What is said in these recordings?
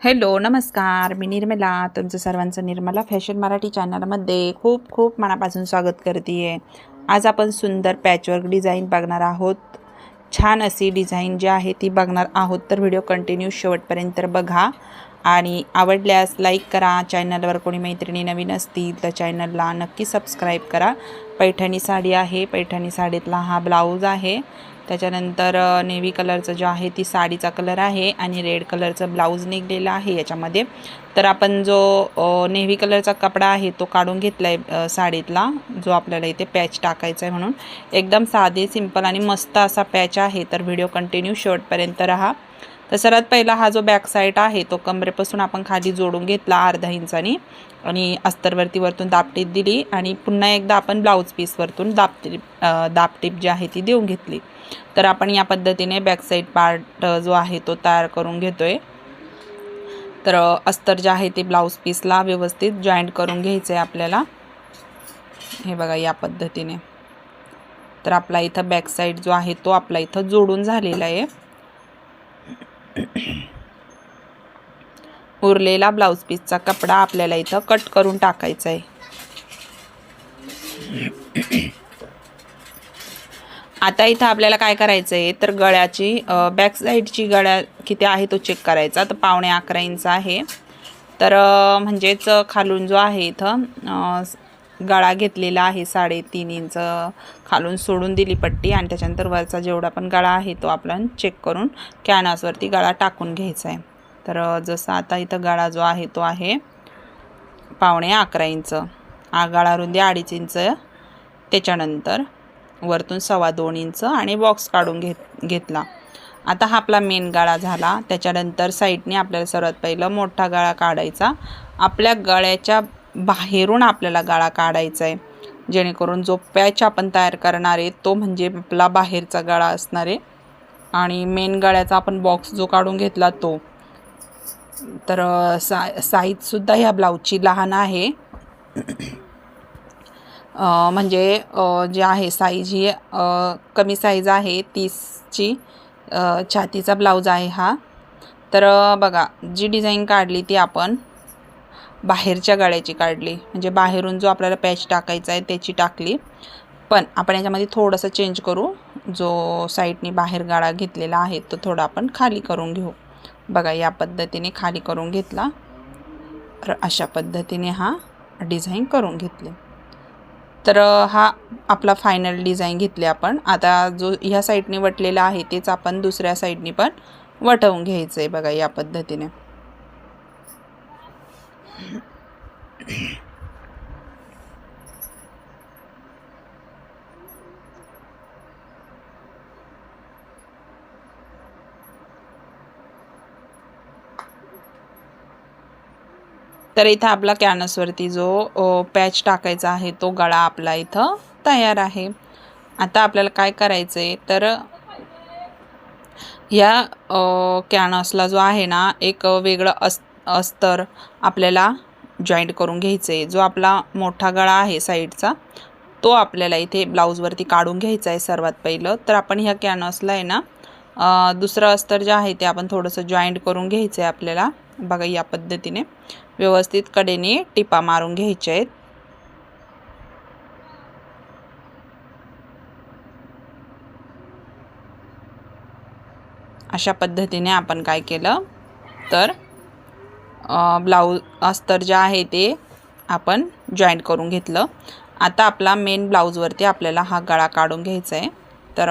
Hello नमस्कार. मी निर्मला तुमचं सर्वांचं निर्मला फॅशन मराठी चॅनलमध्ये खूप खूप मनापासून स्वागत करते आहे आज आपण सुंदर पॅचवर्क डिझाईन बघणार आहोत. छान अशी डिझाईन जी आहे ती बघणार आहोत तर व्हिडिओ कंटिन्यू शेवटपर्यंत बघा. आणि आवडल्यास लाईक करा. चॅनलवर कोणी मैत्रिणी नवीन असतील तर चॅनलला नक्की सबस्क्राईब करा. पैठणी साडी आहे. पैठणी साडीतला हा ब्लाऊज आहे. त्याच्यानंतर नेव्ही कलरचं जो आहे ती साडीचा कलर आहे आणि रेड कलरचं ब्लाऊज निघलेलं आहे याच्यामध्ये. तर आपण जो नेव्ही कलरचा कपडा आहे तो काढून घेतला आहे साडीतला जो आपल्याला इथे पॅच टाकायचा आहे म्हणून. एकदम साधे सिंपल आणि मस्त असा पॅच आहे. तर व्हिडिओ कंटिन्यू शेवटपर्यंत राहा. तर सर्वात पहिला हा जो बॅक साईड आहे तो कमरेपासून आपण खाली जोडून घेतला अर्धा इंचानी. आणि अस्तरवरती वरतून दापटीप दिली आणि पुन्हा एकदा आपण ब्लाऊज पीसवरतून दापटीप दापटीप जी आहे ती देऊन घेतली. तर आपण या पद्धतीने बॅक साईड पार्ट जो आहे तो तयार करून घेतोय. तर अस्तर जे आहे ते ब्लाऊज पीसला व्यवस्थित जॉईंट करून घ्यायचं आहे आपल्याला. हे बघा या पद्धतीने. तर आपला इथं बॅक साईड जो आहे तो आपला इथं जोडून झालेला आहे. उरलेला ब्लाऊज पीसचा कपडा आपल्याला इथं कट करून टाकायचा आहे. आता इथं आपल्याला काय करायचं आहे तर गळ्याची बॅक साईडची गळ्या किती आहे तो चेक करायचा. तर पावणे अकरा इंच आहे. तर म्हणजेच खालून जो आहे इथं गळा घेतलेला आहे साडेतीन इंच खालून सोडून दिली पट्टी आणि त्याच्यानंतर वरचा जेवढा पण गळा आहे तो आपण चेक करून कॅनासवरती गळा टाकून घ्यायचा आहे. तर जसं आता इथं गळा जो आहे तो आहे पावणे अकरा इंच. गळा रुंदी अडीच इंच. त्याच्यानंतर वरतून सव्वा दोन इंच आणि बॉक्स काढून घेत घेतला. आता हा आपला मेन गळा झाला. त्याच्यानंतर साईडने आपल्याला सर्वात पहिलं मोठा गळा काढायचा. आपल्या गळ्याच्या बाहेरून आपल्याला गाळा काढायचा आहे जेणेकरून जो पॅच आपण तयार करणार आहे तो म्हणजे आपला बाहेरचा गळा असणार आहे. आणि मेन गळ्याचा आपण बॉक्स जो काढून घेतला तो. तर सा साईजसुद्धा ह्या ब्लाऊजची लहान आहे. म्हणजे जे आहे साईज ही कमी साईज आहे तीसची छातीचा ब्लाऊज आहे हा. तर बघा जी डिझाईन काढली ती आपण बाहेरच्या गळ्याची काढली. म्हणजे बाहेरून जो आपल्याला पॅच टाकायचा आहे त्याची टाकली. पण आपण याच्यामध्ये थोडंसं चेंज करू. जो साईडनी बाहेर गाळा घेतलेला आहे तो थोडा आपण खाली करून घेऊ. बघा या पद्धतीने खाली करून घेतला. तर अशा पद्धतीने हा डिझाईन करून घेतले. तर हा आपला फायनल डिझाईन घेतले आपण. आता जो ह्या साईडने वटलेला आहे तेच आपण दुसऱ्या साईडने पण वटवून घ्यायचं आहे बघा या पद्धतीने. तर इथं आपला कॅनसवरती जो पॅच टाकायचा आहे तो गळा आपला इथं तयार आहे. आता आपल्याला काय करायचं आहे तर या कॅनसला जो आहे ना एक वेगळं अस अस्तर आपल्याला जॉईंट करून घ्यायचं. आहे जो आपला मोठा गळा आहे साईडचा तो आपल्याला इथे ब्लाऊजवरती काढून घ्यायचा आहे सर्वात पहिलं. तर आपण ह्या कॅनसला आहे ना दुसरं अस्तर जे आहे ते आपण थोडंसं जॉईंट करून घ्यायचं आहे आपल्याला. बघा या पद्धतीने. व्यवस्थित कडेने टिपा मारून घ्यायच्या आहेत. अशा पद्धतीने आपण काय केलं? तर ब्लाऊज अस्तर जे आहे ते आपण जॉईंट करून घेतलं. आता आपला मेन ब्लाऊजवरती आपल्याला हा गळा काढून घ्यायचा आहे तर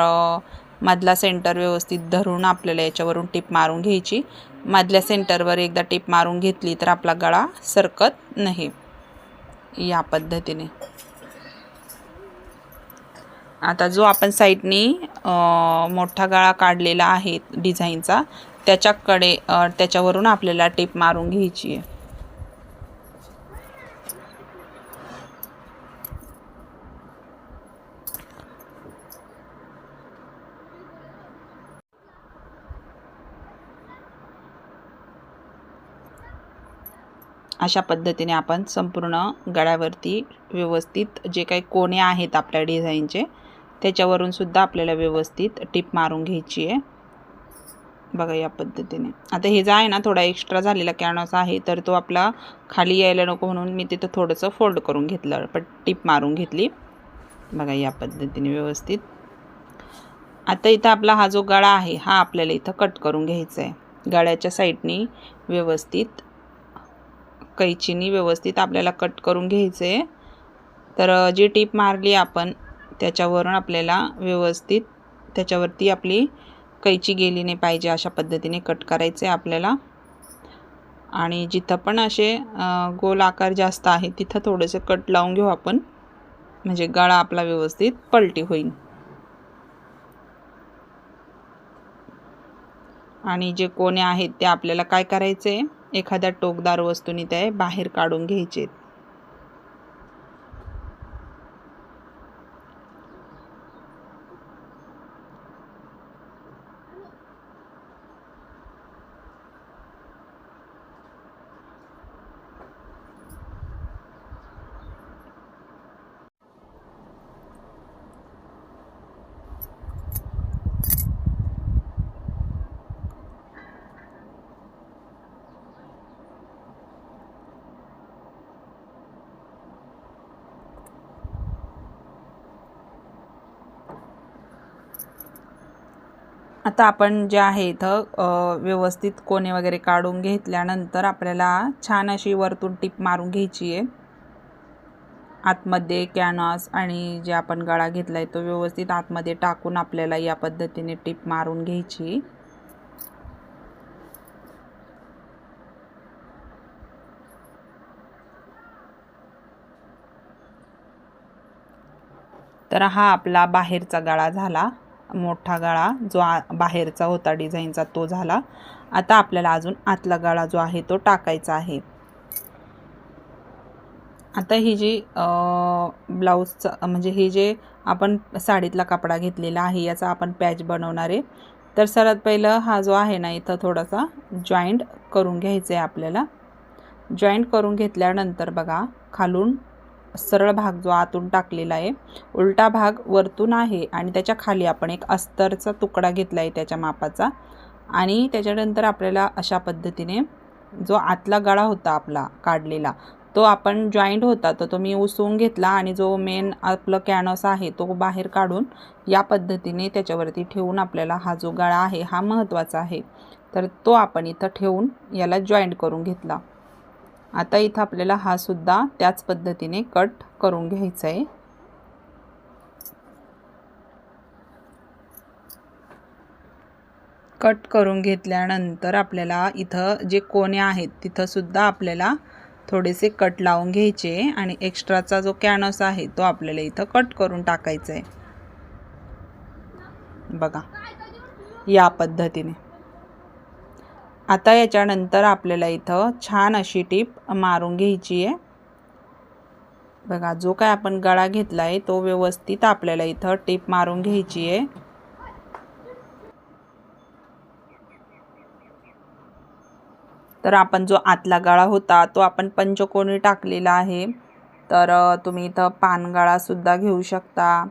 मधला सेंटर व्यवस्थित धरून आपल्याला याच्यावरून टिप मारून घ्यायची. मधल्या सेंटरवर एकदा टिप मारून घेतली तर आपला गळा सरकत नाही. या पद्धतीने. आता जो आपण साईडनी मोठा गळा काढलेला आहे डिझाईनचा त्याच्याकडे त्याच्यावरून आपल्याला टेप मारून घ्यायची आहे. अशा पद्धतीने आपण संपूर्ण गळ्यावरती व्यवस्थित जे काही कोणे आहेत आपल्या डिझाईनचे त्याच्यावरून सुद्धा आपल्याला व्यवस्थित टिप मारून घ्यायची आहे. बघा या पद्धतीने. आता हे जो आहे ना थोडा एक्स्ट्रा झालेला कॅनॉस आहे तर तो आपला खाली यायला नको म्हणून मी तिथं थोडंसं फोल्ड करून घेतलं पण टीप मारून घेतली. बघा या पद्धतीने व्यवस्थित. आता इथं आपला हा जो गळा आहे हा आपल्याला इथं कट करून घ्यायचा आहे गळ्याच्या साईडनी व्यवस्थित कैचीनी व्यवस्थित आपल्याला कट करून घ्यायचं आहे तर जी टीप मारली आपण त्याच्यावरून आपल्याला व्यवस्थित त्याच्यावरती आपली कैची गेली नाही पाहिजे अशा पद्धतीने कट करायचे आपल्याला. आणि जिथं पण असे गोल आकार जास्त आहे तिथं थोडेसे कट लावून घेऊ आपण. म्हणजे गळा आपला व्यवस्थित पलटी होईल. आणि जे कोणे आहेत ते आपल्याला काय करायचे? एखाद्या टोकदार वस्तूने ते बाहेर काढून घ्यायचे आता आपण जे आहे इथं व्यवस्थित कोणे वगैरे काढून घेतल्यानंतर आपल्याला छान अशी वरतून टीप मारून घ्यायची आहे. आतमध्ये कॅनॉस आणि जे आपण गळा घेतला आहे तो व्यवस्थित आतमध्ये टाकून आपल्याला या पद्धतीने टीप मारून घ्यायची. तर हा आपला बाहेरचा गळा झाला. मोठा गळा जो बाहेरचा होता डिझाईनचा तो झाला. आता आपल्याला अजून आतला गळा जो आहे तो टाकायचा आहे. आता ही जी ब्लाऊजचं म्हणजे हे जे आपण साडीतला कपडा घेतलेला आहे याचा आपण पॅच बनवणार आहे. तर सर्वात पहिलं हा जो आहे ना इथं थोडासा जॉईंट करून घ्यायचं आहे आपल्याला. जॉईंट करून घेतल्यानंतर बघा खालून सरळ भाग जो आतून टाकलेला आहे उलटा भाग वरतून आहे आणि त्याच्याखाली आपण एक अस्तरचा तुकडा घेतला आहे त्याच्या मापाचा. आणि त्याच्यानंतर आपल्याला अशा पद्धतीने जो आतला गळा होता आपला काढलेला तो आपण जॉईंट होता तर तो मी उसवून घेतला आणि जो मेन आपलं कॅनॉस आहे तो बाहेर काढून या पद्धतीने त्याच्यावरती ठेवून आपल्याला हा जो गळा आहे हा महत्त्वाचा आहे. तर तो आपण इथं ठेवून याला जॉईंट करून घेतला. आता इथं आपल्याला हा सुद्धा त्याच पद्धतीने कट करून घ्यायचा आहे कट करून घेतल्यानंतर आपल्याला इथं जे कोण्या आहेत तिथंसुद्धा आपल्याला थोडेसे कट लावून घ्यायचे आणि एक्स्ट्राचा जो कॅनस आहे तो आपल्याला इथं कट करून टाकायचा आहे बघा या पद्धतीने. आता याच्यानंतर आपल्याला इथं छान अशी टीप मारून घ्यायची आहे. बघा जो काय आपण गळा घेतला आहे तो व्यवस्थित आपल्याला इथं टीप मारून घ्यायची आहे. तर आपण जो आतला गळा होता तो आपण पंचकोनी टाकलेला आहे. तर तुम्ही इथं पानगळासुद्धा घेऊ शकता.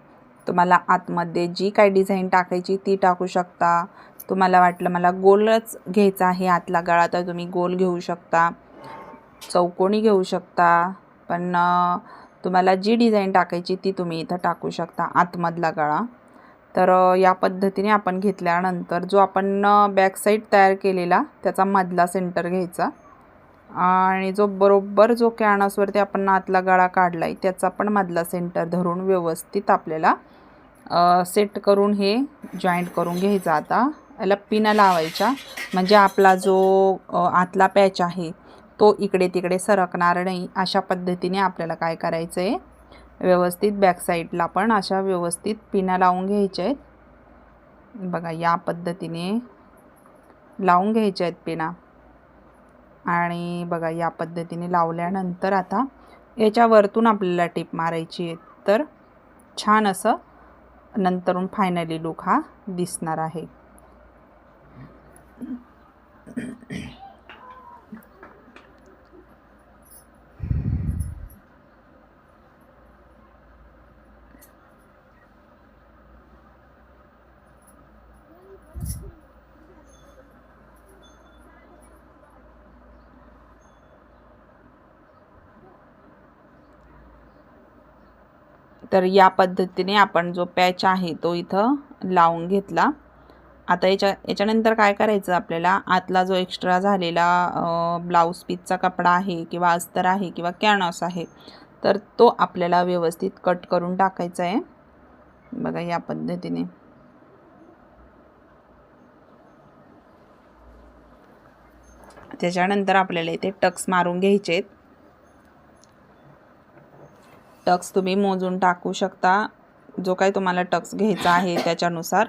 तुम्हाला आतमध्ये जी काही डिझाईन टाकायची ती टाकू शकता. तुम्हाला वाटलं मला गोलच घ्यायचा आहे आतला गळा तर तुम्ही गोल घेऊ शकता चौकोनी घेऊ शकता पण तुम्हाला जी डिझाईन टाकायची ती तुम्ही इथं टाकू शकता आतमधला गळा. तर या पद्धतीने आपण घेतल्यानंतर जो आपण बॅकसाईड तयार केलेला त्याचा मधला सेंटर घ्यायचा. आणि जो बरोबर जो कॅनसवरती आपण आतला गळा काढला आहे त्याचा पण मधला सेंटर धरून व्यवस्थित आपल्याला सेट करून हे जॉईंट करून घ्यायचा आता. लप्पीनं लावायच्या. म्हणजे आपला जो आतला पॅच आहे तो इकडे तिकडे सरकणार नाही. अशा पद्धतीने आपल्याला काय करायचं आहे व्यवस्थित बॅकसाईडला पण अशा व्यवस्थित पिना लावून घ्यायच्या आहेत. बघा या पद्धतीने लावून घ्यायच्या आहेत पिना. आणि बघा या पद्धतीने लावल्यानंतर आता याच्यावरतून आपल्याला टिप मारायची आहे तर छान असं नंतरून फायनली लुक हा दिसणार आहे. तर या पद्धतीने आपण जो पॅच आहे तो इथं लावून घेतला. आता याच्या याच्यानंतर काय करायचं आपल्याला? आतला जो एक्स्ट्रा झालेला ब्लाऊज पीसचा कपडा आहे किंवा अस्तर आहे किंवा कॅनॉस आहे तर तो आपल्याला व्यवस्थित कट करून टाकायचा आहे. बघा या पद्धतीने. त्याच्यानंतर आपल्याला इथे टक्स मारून घ्यायचे आहेत. टक्स तुम्ही मोजून टाकू शकता. जो काही तुम्हाला टक्स घ्यायचा आहे त्याच्यानुसार.